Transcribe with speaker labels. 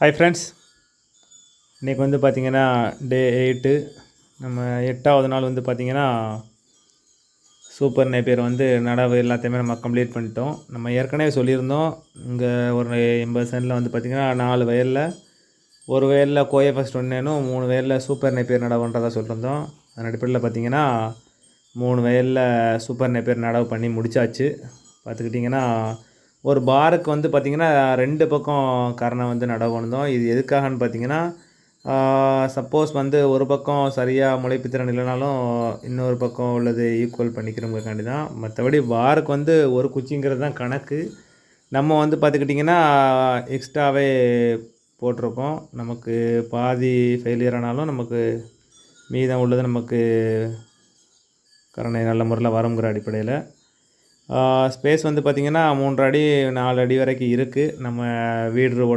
Speaker 1: Hi friends இன்றைக்கி வந்து பார்த்திங்கன்னா டே எயிட்டு நம்ம எட்டாவது நாள் வந்து பார்த்திங்கன்னா சூப்பர் நேப்பியர் வந்து நடவு எல்லாத்தையுமே நம்ம கம்ப்ளீட் பண்ணிட்டோம். நம்ம ஏற்கனவே சொல்லியிருந்தோம் இங்கே ஒரு எண்பது சென்டில் வந்து பார்த்திங்கன்னா நாலு வயலில் ஒரு வயலில் கோயை ஃபஸ்ட் ஒன்றேனும் மூணு வயலில் சூப்பர் நேப்பியர் நடவுன்றதாக சொல்லியிருந்தோம் அதன் அடிப்படையில் பார்த்திங்கன்னா மூணு வயலில் சூப்பர் நேப்பியர் நடவு பண்ணி முடிச்சாச்சு. பார்த்துக்கிட்டிங்கன்னா ஒரு பாருக்கு வந்து பார்த்திங்கன்னா ரெண்டு பக்கம் கரணை வந்து நடவு இது எதுக்காகன்னு பார்த்தீங்கன்னா சப்போஸ் வந்து ஒரு பக்கம் சரியாக முளைப்பு திறன் இல்லைனாலும் இன்னொரு பக்கம் உள்ளது ஈக்குவல் பண்ணிக்கிறவங்களுக்காண்டி தான். மற்றபடி பாருக்கு வந்து ஒரு குச்சிங்கிறது தான் கணக்கு. நம்ம வந்து பார்த்துக்கிட்டிங்கன்னா எக்ஸ்ட்ராவே போட்டிருக்கோம் நமக்கு பாதி ஃபெயிலியர் ஆனாலும் நமக்கு மீதம் உள்ளது நமக்கு கரணை நல்ல முறையில் வருங்கிற அடிப்படையில். ஸ்பேஸ் வந்து பார்த்திங்கன்னா மூன்று அடி நாலு அடி வரைக்கும் இருக்குது நம்ம வீடு